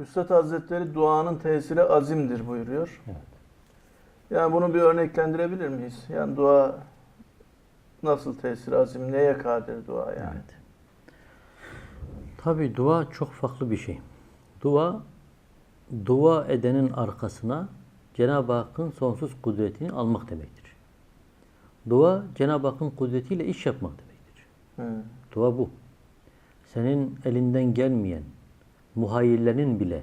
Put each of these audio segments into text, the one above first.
Üstad Hazretleri duanın tesiri azimdir buyuruyor. Evet. Yani bunu bir örneklendirebilir miyiz? Yani dua nasıl tesir azim, neye kadir dua yani? Evet. Tabi dua çok farklı bir şey. Dua, dua edenin arkasına Cenab-ı Hakk'ın sonsuz kudretini almak demektir. Dua, Cenab-ı Hakk'ın kudretiyle iş yapmak demektir. Hı. Dua bu. Senin elinden gelmeyen, muhayyillerin bile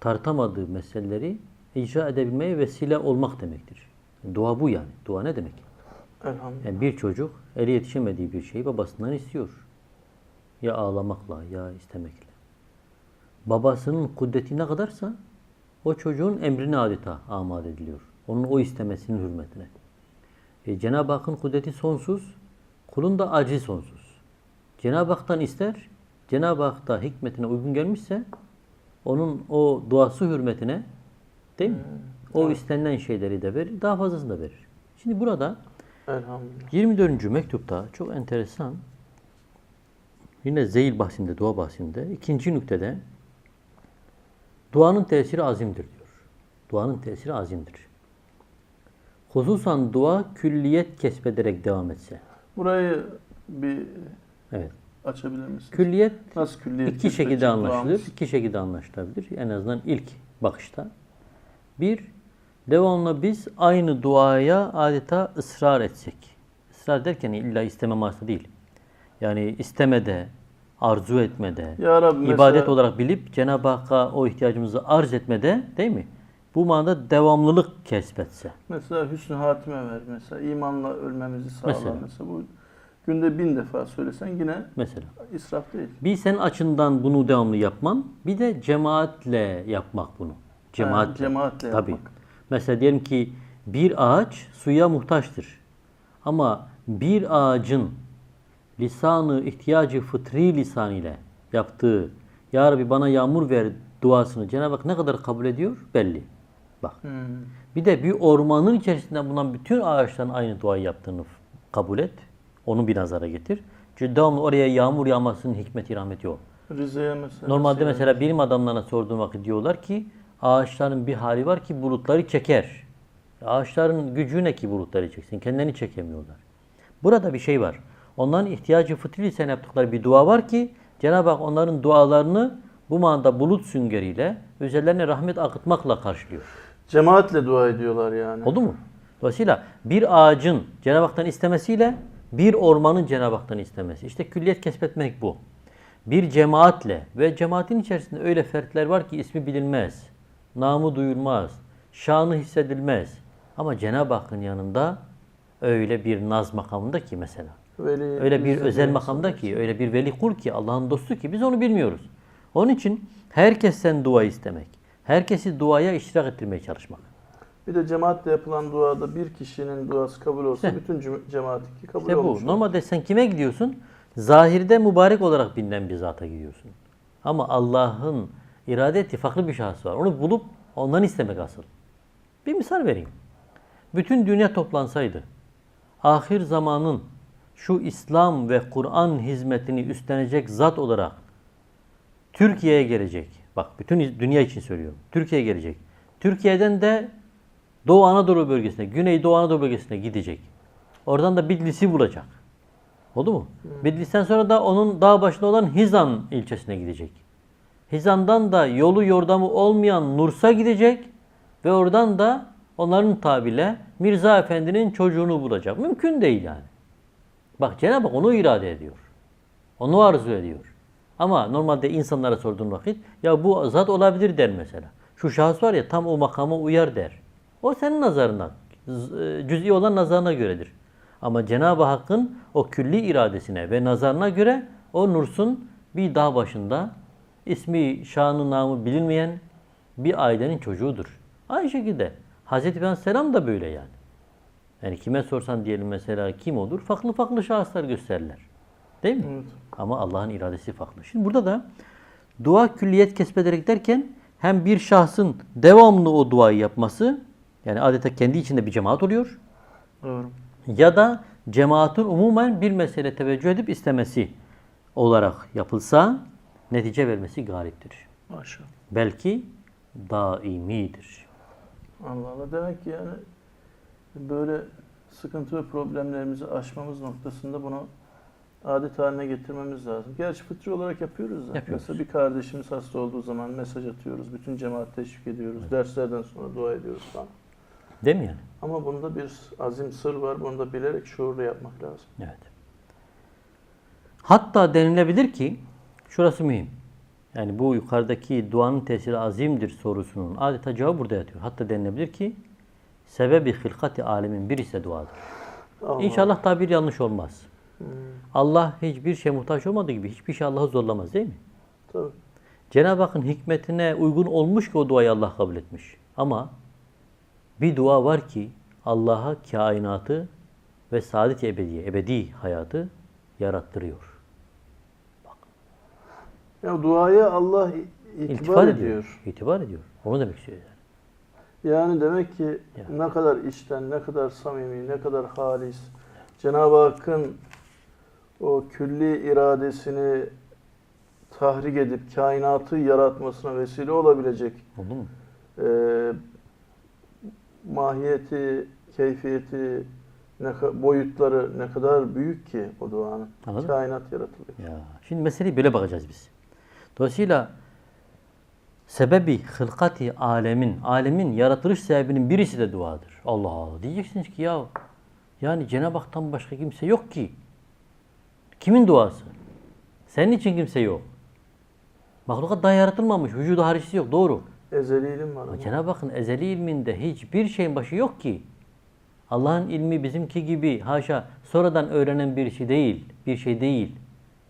tartamadığı meseleleri icra edebilmeye vesile olmak demektir. Dua bu yani. Dua ne demek? Elhamdülillah. Yani bir çocuk eli yetişemediği bir şeyi babasından istiyor. Ya ağlamakla ya istemekle. Babasının kudreti ne kadarsa o çocuğun emrine adeta amade ediliyor. Onun o istemesinin hürmetine. E, Cenab-ı Hakk'ın kudreti sonsuz, kulun da aciz sonsuz. Cenab-ı Hak'tan ister, Cenab-ı Hak da hikmetine uygun gelmişse onun o duası hürmetine değil mi? O istenilen şeyleri de verir, daha fazlasını da verir. Şimdi burada Elhamdülillah. 24. mektupta çok enteresan yine zeyil bahsinde, dua bahsinde ikinci nüktede duanın tesiri azimdir diyor. Duanın tesiri azimdir. Hususan dua külliyet kesbederek devam etse. Burayı bir Evet. Açabilir misiniz? Külliyet Nasıl külliyet? iki şekilde anlaşılır. iki şekilde anlaşılabilir. En azından ilk bakışta. Bir, devamlı biz aynı duaya adeta ısrar etsek. Israr derken illa isteme manasında değil. Yani istemede, arzu etmede, Ya Rabbi mesela- ibadet olarak bilip Cenab-ı Hakk'a o ihtiyacımızı arz etmede değil mi? Bu manada devamlılık kesbetse. Mesela hüsnü hatime ver mesela. imanla ölmemizi sağla Mesela. mesela. Bu günde bin defa söylesen yine Mesela. israf değil. Bir senin açından bunu devamlı yapman, bir de cemaatle yapmak bunu. Cemaatle. cemaatle Tabii. yapmak. Mesela diyelim ki bir ağaç suya muhtaçtır. Ama bir ağacın lisanı, ihtiyacı fıtri lisan ile yaptığı Ya Rabbi bana yağmur ver duasını Cenab-ı Hak ne kadar kabul ediyor belli. Bak. Hmm. Bir de bir ormanın içerisinde bulunan bütün ağaçların aynı duayı yaptığını kabul et. Onu bir nazara getir. Çünkü devamlı oraya yağmur yağmasının hikmeti rahmeti yok. Rize'ye mesela. Normalde şey- mesela bilim adamlarına sorduğum vakit diyorlar ki ağaçların bir hali var ki bulutları çeker. Ağaçların gücü ne ki bulutları çeksin? Kendilerini çekemiyorlar. Burada bir şey var. Onların ihtiyacı fıtri sen yaptıkları bir dua var ki Cenab-ı Hak onların dualarını bu manada bulut süngeriyle üzerlerine rahmet akıtmakla karşılıyor. Cemaatle dua ediyorlar yani. Oldu mu? Dolayısıyla bir ağacın Cenab-ı Hak'tan istemesiyle bir ormanın Cenab-ı Hak'tan istemesi. İşte külliyet kesbetmek bu. Bir cemaatle ve cemaatin içerisinde öyle fertler var ki ismi bilinmez, namı duyulmaz, şanı hissedilmez. Ama Cenab-ı Hakk'ın yanında öyle bir naz makamında ki mesela. Veli, Öyle bir özel makamda ki, öyle bir veli kul ki, Allah'ın dostu ki biz onu bilmiyoruz. Onun için herkesten dua istemek, herkesi duaya iştirak ettirmeye çalışmak. Bir de cemaatle yapılan duada bir kişinin duası kabul olsa İşte. bütün cem- cemaatinki kabul İşte bu. olmuş. olur. Normalde sen kime gidiyorsun? Zahirde mübarek olarak bilinen bir zata gidiyorsun. Ama Allah'ın irade ettiği farklı bir şahıs var. Onu bulup ondan istemek asıl. Bir misal vereyim. Bütün dünya toplansaydı, ahir zamanın şu İslam ve Kur'an hizmetini üstlenecek zat olarak Türkiye'ye gelecek. Bak bütün dünya için söylüyorum. Türkiye'ye gelecek. Türkiye'den de Doğu Anadolu bölgesine, Güney Doğu Anadolu bölgesine gidecek. Oradan da Bitlis'i bulacak. Oldu mu? Bitlis'ten sonra da onun dağ başında olan Hizan ilçesine gidecek. Hizan'dan da yolu yordamı olmayan Nurs'a gidecek ve oradan da onların tabirle Mirza Efendi'nin çocuğunu bulacak. Mümkün değil yani. Bak Cenab-ı Hak onu irade ediyor. Onu arzu ediyor. Ama normalde insanlara sorduğun vakit ya bu zat olabilir der mesela. Şu şahıs var ya tam o makama uyar der. O senin nazarına, z- e, cüz'i olan nazarına göredir. Ama Cenab-ı Hakk'ın o külli iradesine ve nazarına göre o Nurs'un bir dağ başında ismi, şanı, namı bilinmeyen bir ailenin çocuğudur. Aynı şekilde Hz. Peygamber Selam da böyle yani. Yani kime sorsan diyelim mesela kim olur? Farklı farklı şahıslar gösterirler. Değil mi? Evet. Ama Allah'ın iradesi farklı. Şimdi burada da dua külliyet kesbederek derken hem bir şahsın devamlı o duayı yapması yani adeta kendi içinde bir cemaat oluyor Doğru. ya da cemaatin umumen bir mesele teveccüh edip istemesi olarak yapılsa netice vermesi galiptir. Maşallah. Belki daimidir. Allah Allah. Demek ki yani böyle sıkıntı ve problemlerimizi aşmamız noktasında bunu adet haline getirmemiz lazım. Gerçi fıtri olarak yapıyoruz zaten. Yapıyoruz. Mesela bir kardeşimiz hasta olduğu zaman mesaj atıyoruz. Bütün cemaat teşvik ediyoruz. Derslerden sonra dua ediyoruz falan. Değil mi yani? Ama bunda bir azim sır var. Bunu da bilerek şuurlu yapmak lazım. Evet. Hatta denilebilir ki, şurası mühim. Yani bu yukarıdaki duanın tesiri azimdir sorusunun adeta cevabı burada yatıyor. Hatta denilebilir ki, sebebi hılkati alemin bir ise duadır. Allah. İnşallah tabir yanlış olmaz. Hmm, Allah hiçbir şey muhtaç olmadığı gibi hiçbir şey Allah'ı zorlamaz değil mi? tabii. Cenab-ı Hakk'ın hikmetine uygun olmuş ki o duayı Allah kabul etmiş. Ama bir dua var ki Allah'a kainatı ve saadet ebediye, ebedi hayatı yarattırıyor. Ya duaya Allah itibar, ediyor. ediyor. İtibar ediyor. Onu demek istiyor yani. Yani demek ki Ya. ne kadar içten, ne kadar samimi, ne kadar halis. Cenab-ı Hakk'ın o külli iradesini tahrik edip kainatı yaratmasına vesile olabilecek Oldu mu? e, mahiyeti, keyfiyeti, ne boyutları ne kadar büyük ki o duanın. Anladın? Kainat yaratılıyor. Ya. Şimdi meseleye böyle bakacağız biz. Dolayısıyla sebebi hılkati alemin, alemin yaratılış sebebinin birisi de duadır. Allah Allah. Diyeceksiniz ki ya yani Cenab-ı Hak'tan başka kimse yok ki. Kimin duası? Senin için kimse yok. Mahlukat daha yaratılmamış. Vücudu haricisi yok. Doğru. Ezeli ilim var. Cenab-ı Hakk'ın ezeli ilminde hiçbir şeyin başı yok ki. Allah'ın ilmi bizimki gibi haşa sonradan öğrenen bir şey değil, bir şey değil.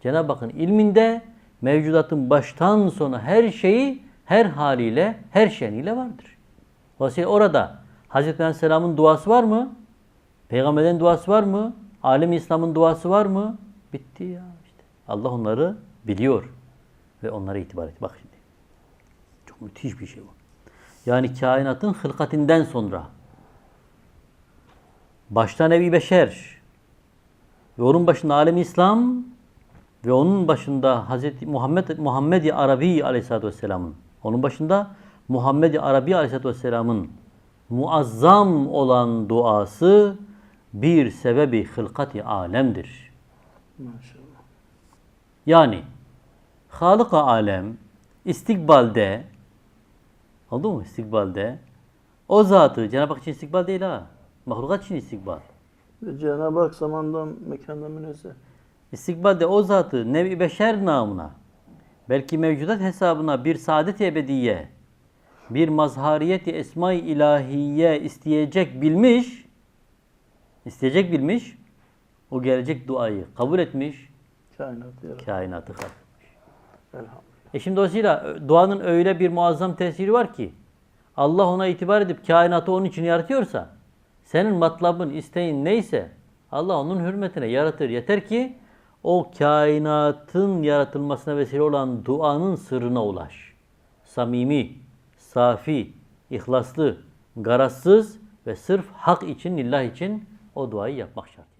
Cenab-ı Hakk'ın ilminde mevcudatın baştan sona her şeyi her haliyle, her şeniyle vardır. Dolayısıyla orada Hazreti Aleyhisselam'ın duası var mı? Peygamberlerin duası var mı? Alem İslam'ın duası var mı? Bitti ya işte. Allah onları biliyor ve onlara itibar et. Bak şimdi. Çok müthiş bir şey bu. Yani kainatın hılkatinden sonra başta Nebi Beşer ve onun başında alem İslam ve onun başında Hazreti Muhammed Muhammed Arabi Aleyhisselatü Vesselam'ın onun başında Muhammed Arabi Aleyhisselatü Vesselam'ın muazzam olan duası bir sebebi hılkati alemdir. Maşallah. Yani Halık-ı alem istikbalde oldu mu istikbalde o zatı Cenab-ı Hak için istikbal değil ha. Mahlukat için istikbal. Cenab-ı Hak zamandan, mekandan münezzeh. İstikbalde o zatı nevi beşer namına belki mevcudat hesabına bir saadet ebediye bir mazhariyeti esma-i ilahiye isteyecek bilmiş isteyecek bilmiş o gelecek duayı kabul etmiş Kainatı kainatı halk. Elhamdülillah. E şimdi dolayısıyla duanın öyle bir muazzam tesiri var ki Allah ona itibar edip kainatı onun için yaratıyorsa senin matlabın, isteğin neyse Allah onun hürmetine yaratır. Yeter ki o kainatın yaratılmasına vesile olan duanın sırrına ulaş. Samimi, safi, ihlaslı, garazsız ve sırf hak için, lillah için o duayı yapmak şart.